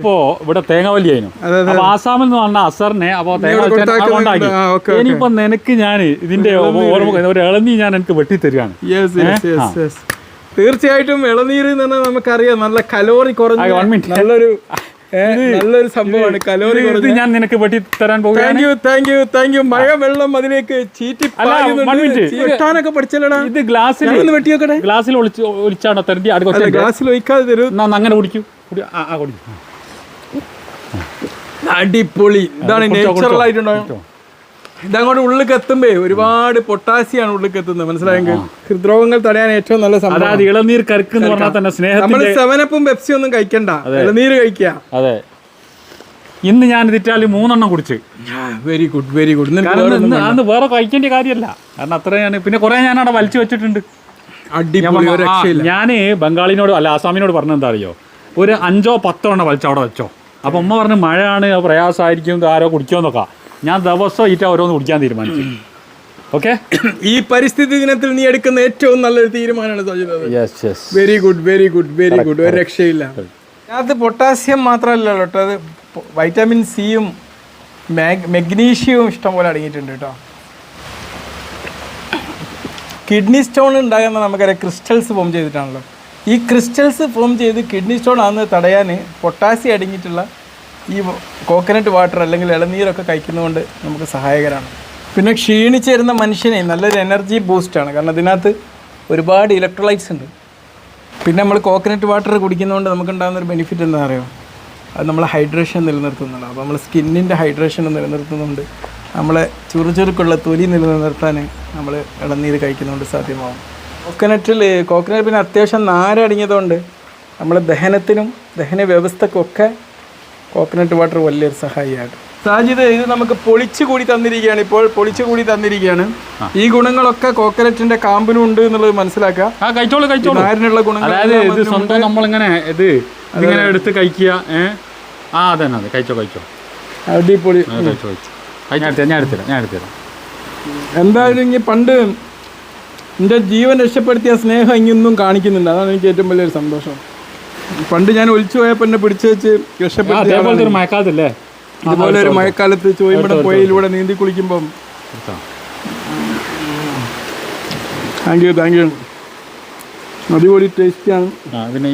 ഇപ്പോ ഇവിടെ അതെ, അതെ. അപ്പൊ ആസാമിൽ നിന്ന് വന്ന അസറിനെ അപ്പൊ തേങ്ങ. കൊണ്ടാക്കി. ഇനിയിപ്പോ നിനക്ക് ഞാൻ ഇതിന്റെ ഒരു ഇളനീ ഞാൻ എനിക്ക് വെട്ടിത്തരികയാണ് തീർച്ചയായിട്ടും ഇളനീര് എന്ന് പറഞ്ഞാൽ നമുക്കറിയാം. നല്ല കലോറി കുറഞ്ഞ. നല്ലൊരു നല്ലൊരു സംഭവമാണ്. കലോറി ഇത് ഞാൻ നിനക്ക് വെട്ടിത്തരാൻ പോകുകയാണ് thank you thank you thank you മഴ വെള്ളം അതിലേക്ക് ചീറ്റി. വെട്ടാനൊക്കെ പഠിച്ചല്ലടാ. ഇത് ഗ്ലാസ്സിൽ വെട്ടി ഒളിച്ച് ഒളിച്ചാണോ? തരണ്ടി ഗ്ലാസ്സിൽ ഒഴിക്കാതെ തരൂ. അങ്ങനെ കുടിക്കൂ. ആ കുടിക്കൂ. അടിപൊളി. ഇതാണ് നേച്ചുറൽ കുടിച്ചോ. ഇതങ്ങോട്ട് ഉള്ളിലേക്ക് എത്തുമ്പേ ഒരുപാട് പൊട്ടാസ്യാണ് ഉള്ളിലേക്ക് എത്തുന്നത് മനസ്സിലായെങ്കിൽ? ഹൃദ്രോഗങ്ങൾ തടയാൻ ഏറ്റവും നല്ല സംഭവം. അതായത് ഇളനീർ കരുക്ക് എന്ന് പറഞ്ഞാൽ തന്നെ നമ്മൾ സ്നേഹത്തിന്റെ സെവനപ്പും പെപ്സി ഒന്നും കഴിക്കണ്ട. ഇളനീര് കഴിക്കുക അതെ. ഇന്ന് ഞാൻ ഇതിറ്റാലി മൂന്നെണ്ണം കുടിച്ച്. വെരി ഗുഡ് വെരി ഗുഡ് അന്ന് വേറെ കഴിക്കേണ്ട കാര്യമല്ല. കാരണം അത്ര ഞാൻ പിന്നെ കുറെ ഞാൻ അവിടെ വലിച്ചു വെച്ചിട്ടുണ്ട്. ഞാൻ ബംഗാളിനോട് അല്ല ആസാമിനോട് പറഞ്ഞെന്താ അറിയോ? ഒരു അഞ്ചോ പത്തോ എണ്ണം വലിച്ചോ അവിടെ വെച്ചോ. അപ്പൊ ഉമ്മ പറഞ്ഞ് മഴയാണ് പ്രയാസമായിരിക്കും ആരോ കുടിക്കുമെന്നൊക്കെ. ഞാൻ ദിവസം ഈറ്റ ഓരോന്ന് കുടിക്കാൻ തീരുമാനിച്ചു. ഓക്കെ? ഈ പരിസ്ഥിതി ദിനത്തിൽ നീ എടുക്കുന്ന ഏറ്റവും നല്ലൊരു തീരുമാനമാണ് Sajith yes yes very good very good very good ഒരു രക്ഷയില്ല. അത് പൊട്ടാസ്യം മാത്രമല്ലല്ലോ കേട്ടോ. അത് വൈറ്റമിൻ സിയും മാഗ് മെഗ്നീഷ്യവും ഇഷ്ടം പോലെ അടങ്ങിയിട്ടുണ്ട് കേട്ടോ. കിഡ്നി സ്റ്റോൺ ഉണ്ടാകുന്ന നമുക്കറിയാം ക്രിസ്റ്റൽസ് ഫോം ചെയ്തിട്ടാണല്ലോ. ഈ ക്രിസ്റ്റൽസ് ഫോം ചെയ്ത് കിഡ്നി സ്റ്റോൺ ആണെന്ന് തടയാൻ പൊട്ടാസ്യം അടങ്ങിയിട്ടുള്ള ഈ കോക്കനട്ട് വാട്ടർ അല്ലെങ്കിൽ ഇളനീരൊക്കെ കഴിക്കുന്നതുകൊണ്ട് നമുക്ക് സഹായകരമാണ് പിന്നെ ക്ഷീണിച്ച് വരുന്ന മനുഷ്യനെ നല്ലൊരു എനർജി ബൂസ്റ്റാണ് കാരണം അതിനകത്ത് ഒരുപാട് ഇലക്ട്രോലൈറ്റ്സ് ഉണ്ട്. പിന്നെ നമ്മൾ കോക്കനട്ട് വാട്ടർ കുടിക്കുന്നതുകൊണ്ട് നമുക്ക് ഉണ്ടാകുന്ന ഒരു ബെനിഫിറ്റ് എന്താ അറിയോ? അത് നമ്മൾ ഹൈഡ്രേഷൻ നിലനിർത്തുന്നുണ്ട് അപ്പോൾ നമ്മൾ സ്കിന്നിന്റെ ഹൈഡ്രേഷൻ നിലനിർത്തുന്നുണ്ട് നമ്മളെ ചുറുചുറുക്കുള്ള തൊലി നിലനിർത്താൻ നമ്മൾ ഇളനീര് കഴിക്കുന്നതുകൊണ്ട് സാധ്യമാവും. കോക്കനട്ടിൽ കോക്കനട്ട് പിന്നെ അത്യാവശ്യം നാരടങ്ങിയതുകൊണ്ട് നമ്മളെ ദഹനത്തിനും ദഹന വ്യവസ്ഥക്കൊക്കെ കോക്കനട്ട് വാട്ടർ വലിയൊരു സഹായിയാണ് സാജിത് ഇത് നമുക്ക് പൊളിച്ചു കൂടി തന്നിരിക്കുകയാണ് ഇപ്പോൾ. പൊളിച്ചു കൂടി തന്നിരിക്കുകയാണ്. ഈ ഗുണങ്ങളൊക്കെ കോക്കനറ്റിന്റെ കാമ്പിനും ഉണ്ട് എന്നുള്ളത് മനസ്സിലാക്കുക. ആ കഴിച്ചോളൂ കഴിച്ചോളൂ. നാരിനുള്ള ഗുണങ്ങൾ അതായത് ഇത് സ്വന്തം നമ്മളിങ്ങനെ ഇത് ഇങ്ങനെ എടുത്ത് കഴിക്കുക ആ അതന്നെ അതെ കഴിച്ചോ കഴിച്ചോ. അടിപൊളി. കഴിച്ചോ ഞാൻ എടുത്തരാം ഞാൻ എടുത്തരാം. എന്തായാലും ഇനി പണ്ട് എന്റെ ജീവൻ രക്ഷപ്പെടുത്തിയ സ്നേഹം ഇങ്ങൊന്നും കാണിക്കുന്നുണ്ട്. അതാണ് എനിക്ക് ഏറ്റവും വലിയൊരു സന്തോഷം. പണ്ട് ഞാൻ ഒലിച്ചു പോയപ്പോൾ എന്നെ പിടിച്ചു വെച്ച് രക്ഷപ്പെട്ടു ഒരു മയക്കാലത്തല്ലേ? ഇതുപോലെ ഒരു മഴക്കാലത്ത് ചോയ്മട പുഴയിലൂടെ നീന്തി കുളിക്കുമ്പം. താങ്ക് യു താങ്ക് യു അടിപൊളി ടേസ്റ്റാണ് പിന്നെ